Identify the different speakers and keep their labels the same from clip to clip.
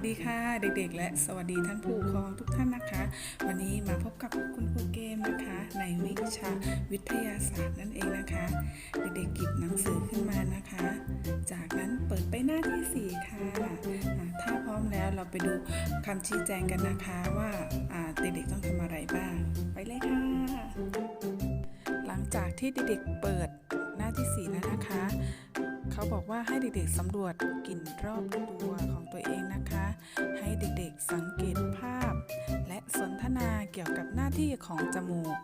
Speaker 1: วัสดีค่ะเด็กๆ และสวัสดีท่านผู้ปกครองทุกท่านนะคะ วันนี้มาพบกับคุณครูเกมนะคะ ในวิชาวิทยาศาสตร์นั่นเองนะคะ เด็กๆหยิบหนังสือขึ้นมานะคะ จากนั้นเปิดไปหน้าที่ 4 ค่ะอ่าถ้าพร้อมแล้วเราไปดูคำชี้แจงกันนะคะว่าอ่าเด็กๆต้องทำอะไรบ้าง ไปเลยค่ะ หลังจากที่เด็กๆเปิดหน้าที่ 4 แล้วนะคะ เขาบอกว่าให้เด็กๆสำรวจกลิ่นรอบตัวของตัวเองนะคะ ให้เด็กๆสังเกตภาพ และสนทนาเกี่ยวกับหน้าที่ของจมูก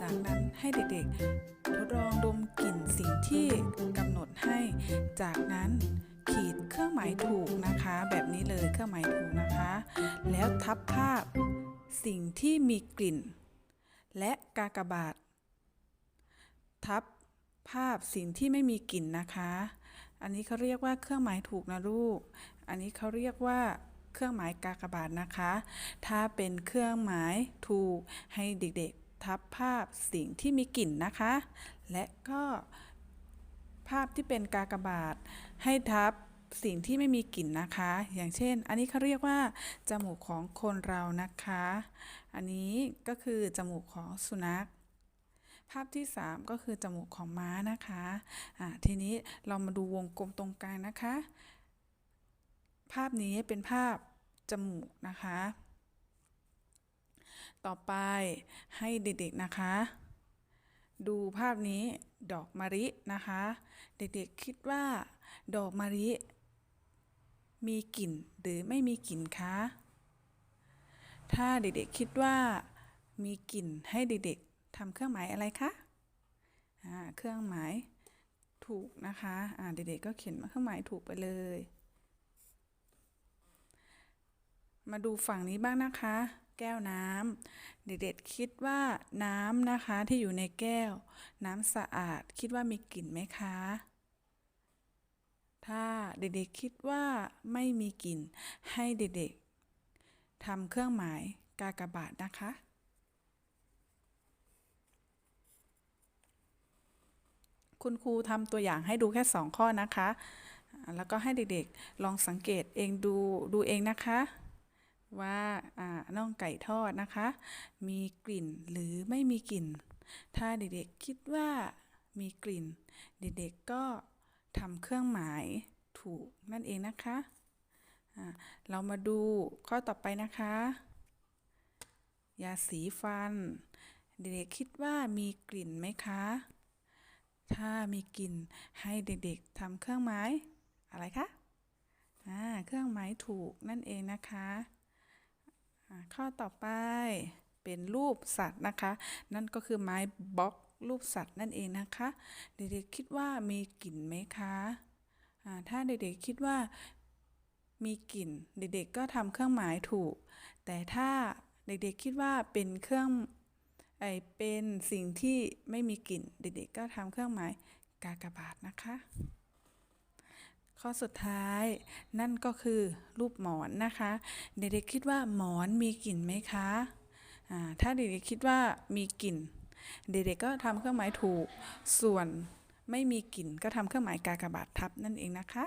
Speaker 1: จากนั้นให้เด็กๆ ทดลองดมกลิ่นสิ่งที่กำหนดให้ จากนั้นขีดเครื่องหมายถูกนะคะ แบบนี้เลยเครื่องหมายถูกนะคะ แล้วทับภาพสิ่งที่มีกลิ่น และกากบาท ทับภาพสิ่งที่ไม่มีกลิ่นนะคะ อันนี้เขาเรียกว่าเครื่องหมายถูกนะลูก อันนี้เขาเรียกว่าเครื่องหมายกากบาทนะคะ ถ้าเป็นเครื่องหมายถูกให้เด็กๆ ทับภาพสิ่งที่มีกลิ่นนะคะ และก็ภาพที่เป็นกากบาทให้ทับสิ่งที่ไม่มีกลิ่นนะคะ อย่างเช่น อันนี้เขาเรียกว่าจมูกของคนเรานะคะ อันนี้ก็คือจมูกของสุนัข ภาพที่ 3 ก็คือจมูกของม้านะคะอ่าทีนี้เรามาดูวงกลมตรงกลางนะคะ ภาพนี้เป็นภาพจมูกนะคะ ต่อไปให้เด็กๆนะคะ ดูภาพนี้ดอกมะลินะคะ เด็กๆคิดว่า ดอกมะลิมีกลิ่นหรือไม่มีกลิ่นคะ ถ้าเด็กๆคิดว่ามีกลิ่นให้เด็กๆ ทำเครื่องหมายอะไรคะอ่าเครื่องหมายถูกนะคะอ่าเด็กๆก็เขียนเครื่องหมายถูกไปเลย มาดูฝั่งนี้บ้างนะคะ แก้วน้ำเด็กๆคิดว่าน้ำนะคะที่อยู่ในแก้ว น้ำสะอาดคิดว่ามีกลิ่นไหมคะถ้าเด็กๆคิดว่าไม่มีกลิ่นให้เด็กๆทำเครื่องหมายกากบาทนะคะ คุณครูทำตัวอย่างให้ดูแค่สองข้อนะคะ แล้วก็ให้เด็กๆลองสังเกตเองดูดูเองนะคะ ว่าน่องไก่ทอดนะคะ มีกลิ่นหรือไม่มีกลิ่น ถ้าเด็กๆคิดว่ามีกลิ่น เด็กๆก็ทำเครื่องหมายถูกนั่นเองนะคะเรามาดูข้อต่อไปนะคะ ยาสีฟัน เด็กๆคิดว่ามีกลิ่นไหมคะ ถ้ามีกลิ่นให้เด็กๆทำเครื่องหมายอะไรคะอ่าเครื่องหมายถูกนั่นเองนะคะข้อต่อไปเป็นรูปสัตว์นะคะ นั่นก็คือไม้บล็อกรูปสัตว์นั่นเองนะคะ เด็กๆคิดว่ามีกลิ่นไหมคะอ่าถ้าเด็กๆคิดว่ามีกลิ่น เด็กๆก็ทำเครื่องหมายถูก แต่ถ้าเด็กๆคิดว่าเป็นเครื่อง ไอเป็นสิ่งที่ไม่มีกลิ่นเด็กๆก็ทำเครื่องหมายกากบาทนะคะ ข้อสุดท้ายนั่นก็คือรูปหมอนนะคะ เด็กๆคิดว่าหมอนมีกลิ่นไหมคะอ่าถ้าเด็กๆคิดว่ามีกลิ่น เด็กๆก็ทำเครื่องหมายถูก ส่วนไม่มีกลิ่นก็ทำเครื่องหมายกากบาททับนั่นเองนะคะ